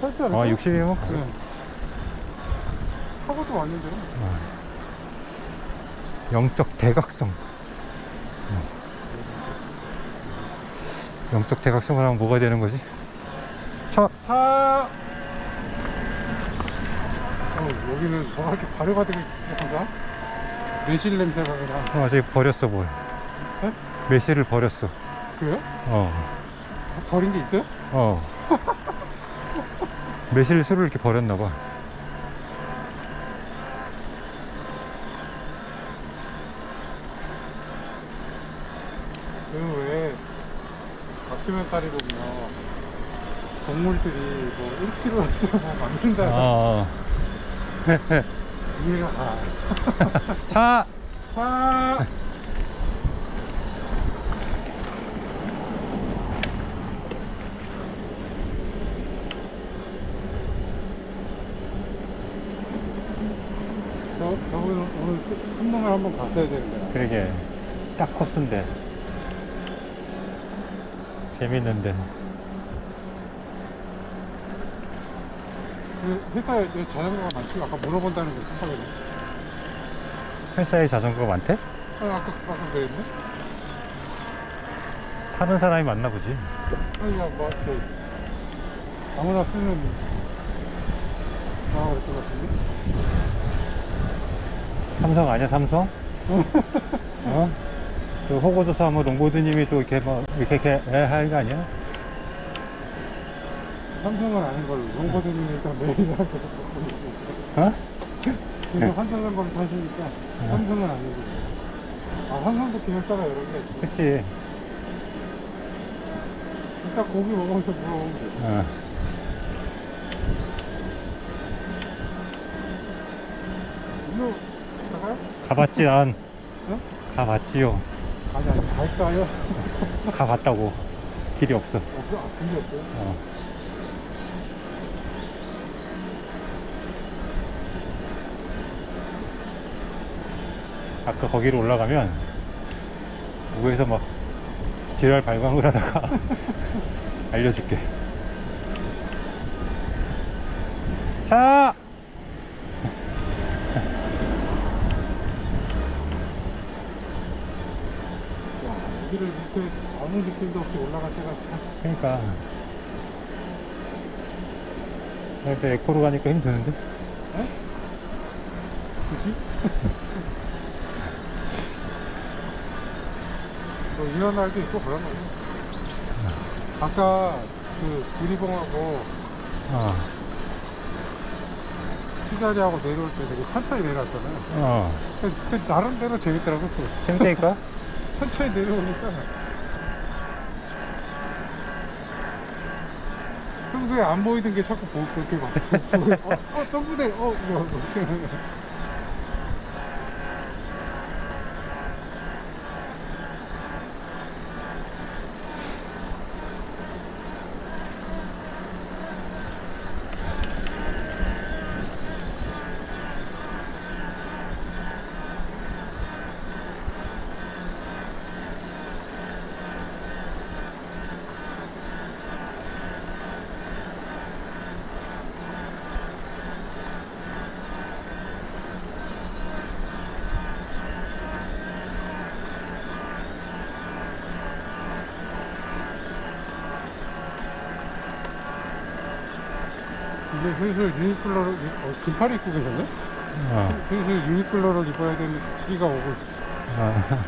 할지 않을까? 아 60이면 네. 사고도 왔는데. 영적 대각성 어. 영적 대각성을 하면 뭐가 되는 거지? 차 차. 어, 여기는 뭐가 이렇게 발효가 되게 약간가? 매실 냄새가 그냥. 어, 저기 버렸어 뭘 네? 매실을 버렸어 그래요? 어 버린 게 있어요? 어. 매실 술을 이렇게 버렸나 봐. 그 왜, 다큐멘터리 보면, 동물들이 뭐 1kg에서 뭐 만든다. 아, 이해가 가. 차. 차! 저, 저분은 오늘 수- 순방을 한번 갔어야 되는데. 그러게 딱 코스인데 재밌는데 그 회사에 왜 자전거가 많지? 아까 물어본다는 거 깜빡이네. 회사에 자전거가 많대? 아니, 아까, 아까 그랬네? 타는 사람이 많나 보지. 아니, 야, 뭐, 이렇게 아무나 쓰는, 아, 그랬던 것 같은데? 삼성 아니야 삼성? 어? 그 호고조사 뭐 농보드님이 또 이렇게 뭐 이렇게 이렇게 하는 거 아니야? 삼성은 아닌 걸로. 농버드님이 일단 있으니까. 어? 계속 한 자전거를 타시니까 삼성은 아니고. 아, 삼성도 기획사가 여러 개 있지. 그치. 일단 고기 먹으면서 물어보면 돼. 어. 일로 가봤지 난. 어? 가봤지요. 아니, 아니, 갈까요? 가봤다고. 길이 없어. 없어? 아, 근데 없어요? 어. 아까 거기로 올라가면 위에서 막 지랄 발광을 하다가 알려줄게. 자! 야, 여기를 이렇게 아무 느낌도 없이 올라갈 때가 참. 그러니까. 근데 에코로 가니까 힘드는데? 그지? 뭐 이런 날도 있고 그런 거죠. 아까 그 구리봉하고 어. 시자리하고 내려올 때 되게 천천히 내려왔잖아요. 어. 그, 그 나름대로 재밌더라고 또. 재밌다니까? 천천히 내려오니까 평소에 안 보이던 게 자꾸 보, 그렇게 막 어, 어 점프대 어 뭐, 뭐, 지금. 이제 슬슬 유니클로를 어, 긴팔 입고 계셨네? 어. 슬슬 유니클로를 입어야 되는 시기가 오고 있어. 어.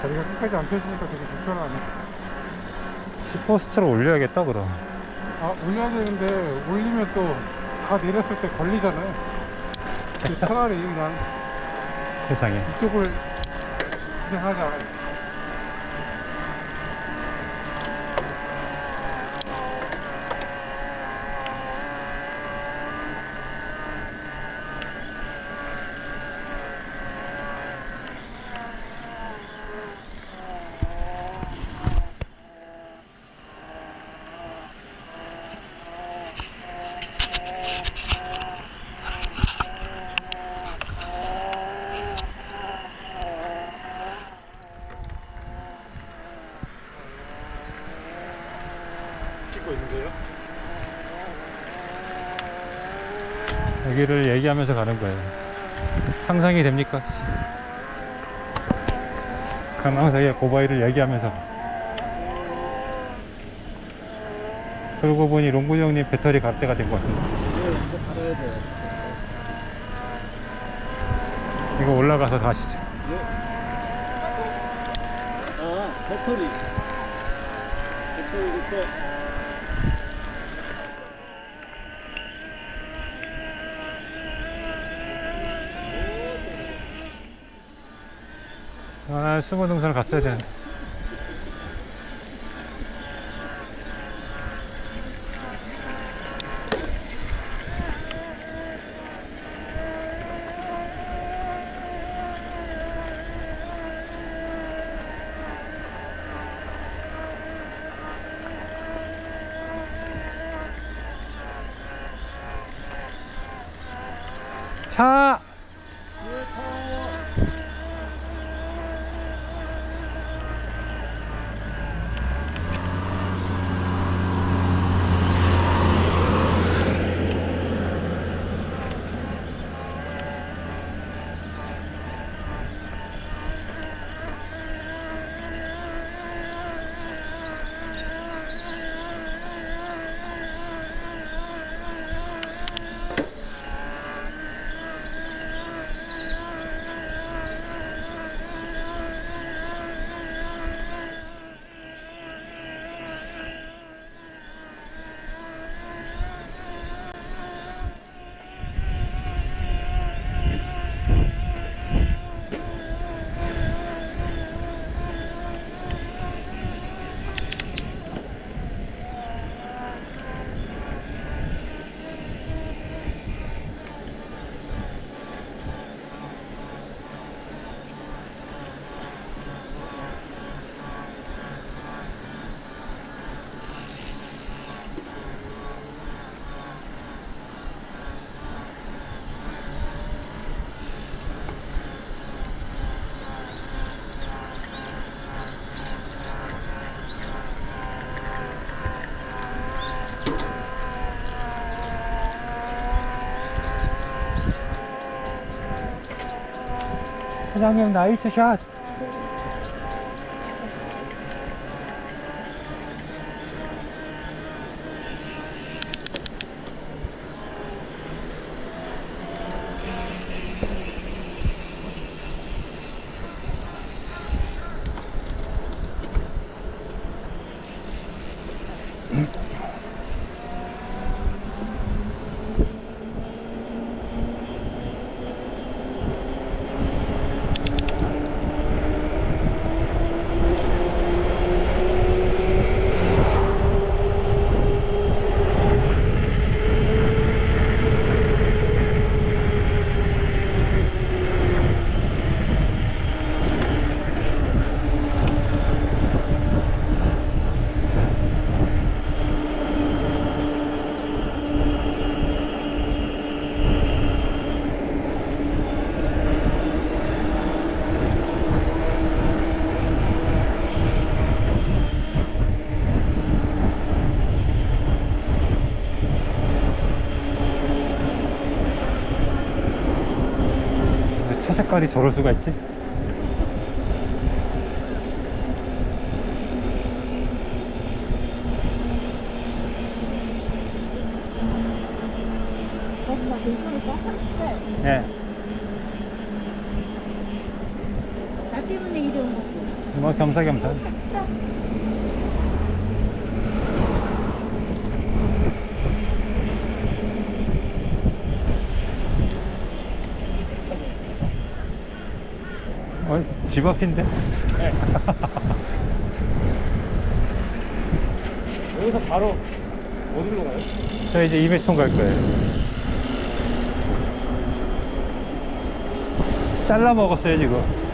자리가 끝까지 안 펴지니까 되게 불편하네. 시포스트를 올려야겠다, 그럼. 아 올려야 되는데 올리면 또 다 내렸을 때 걸리잖아요. 그 차라리 그냥 세상에. 이쪽을 그냥 하자. 거 있는데요? 여기를 얘기하면서 가는 거예요. 상상이 됩니까? 씨. 가망사이의 고바이를 얘기하면서. 그러고 보니 롱구 형님 배터리 갈 때가 된 것 같은데. 네, 이거 올라가서 가시죠. 아, 배터리. 배터리부터. 아, 수모 등산을 갔어야 되는데. 차! 사장님 차 색깔이 저럴 수가 있지? 나 괜찮을까? 30대. 예. 나 때문에 이래온 거지. 뭐 겸사겸사. 자, 어, 집 앞인데? 여기서 바로 어디로 가요? 저 이제 이배촌 갈 거예요. 잘라 먹었어요, 지금.